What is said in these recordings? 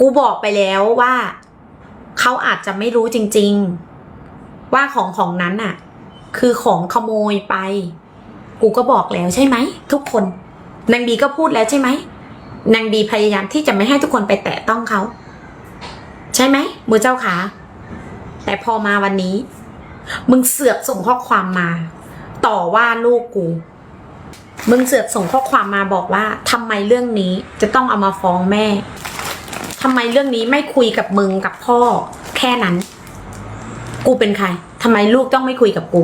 กูบอกไปแล้วว่าเขาอาจจะไม่รู้จริง ๆ ว่าของของนั้นน่ะคือของขโมยไป กูก็บอกแล้วใช่ไหมทุกคนนางบีก็พูดแล้วใช่ไหมนางบีพยายามที่จะไม่ให้ทุกคนไปแตะต้องเขา ใช่ไหมมือเจ้าขา แต่พอมาวันนี้ มึงเสือกส่งข้อความมา ต่อว่าลูกกู มึงเสือกส่งข้อความมาบอกว่าทำไมเรื่องนี้จะต้องเอามาฟ้องแม่ ทำไมเรื่องนี้ไม่คุยกับมึงกับพ่อ แค่นั้น กูเป็นใครทำไมลูกต้องไม่คุยกับกู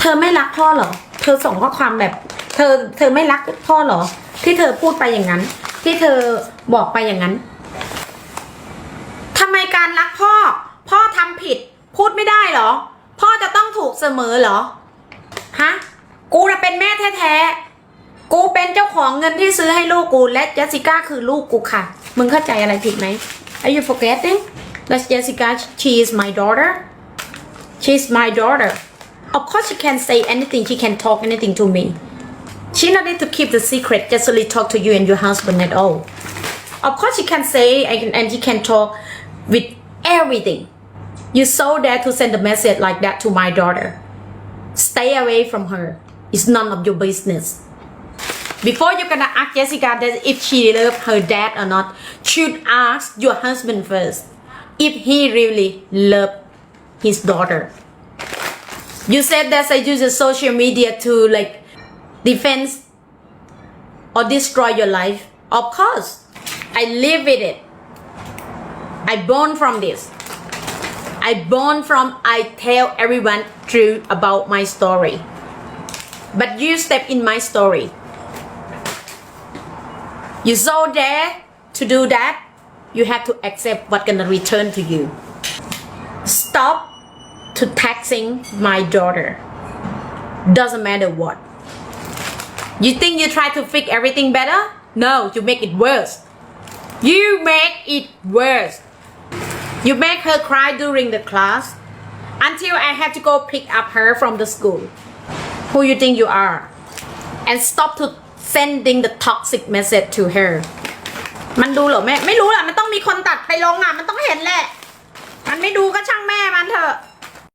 เธอไม่รักพ่อเหรอ เธอส่งข้อความแบบ เธอ เธอไม่รักพ่อเหรอ ที่เธอพูดไปอย่างนั้น ที่เธอบอกไปอย่างนั้นทำไมการรักพ่อ พ่อทำผิด พูดไม่ได้เหรอ พ่อจะต้องถูกเสมอเหรอ ฮะ กูน่ะเป็นแม่แท้ๆ เป็นเจ้าของเงินที่ซื้อให้ลูกกู และเจสสิก้าคือลูกกูค่ะ มึงเข้าใจอะไรผิดไหม Are you forgetting that Jessica she is my daughter she's my daughter of course she can say anything she can talk anything to me she not need to keep the secret just only talk to you and your husband at all of course she can say and and she can talk with everything you so dare to send a message like that to my daughter stay away from her it's none of your business before you're gonna ask Jessica that if she love her dad or not, should ask your husband first if he really love his daughter. You said that I use the social media to like defend or destroy your life. Of course, I live with it. I born from this. I born from I tell everyone true about my story. But you step in my story. You so dare to do that, you have to accept what gonna return to you. Stop to taxing my daughter. Doesn't matter what. You think you try to fix everything better? No, you make it worse. You make it worse. You make her cry during the class until I have to go pick up her from the school. Who you think you are? And stop to sending the toxic message to her มันดูเหรอแม่ ไม่รู้แหละมันต้องมีคนตัดไปลงอะ มันต้องเห็นแหละ มันไม่ดูก็ช่างแม่มันเถอะ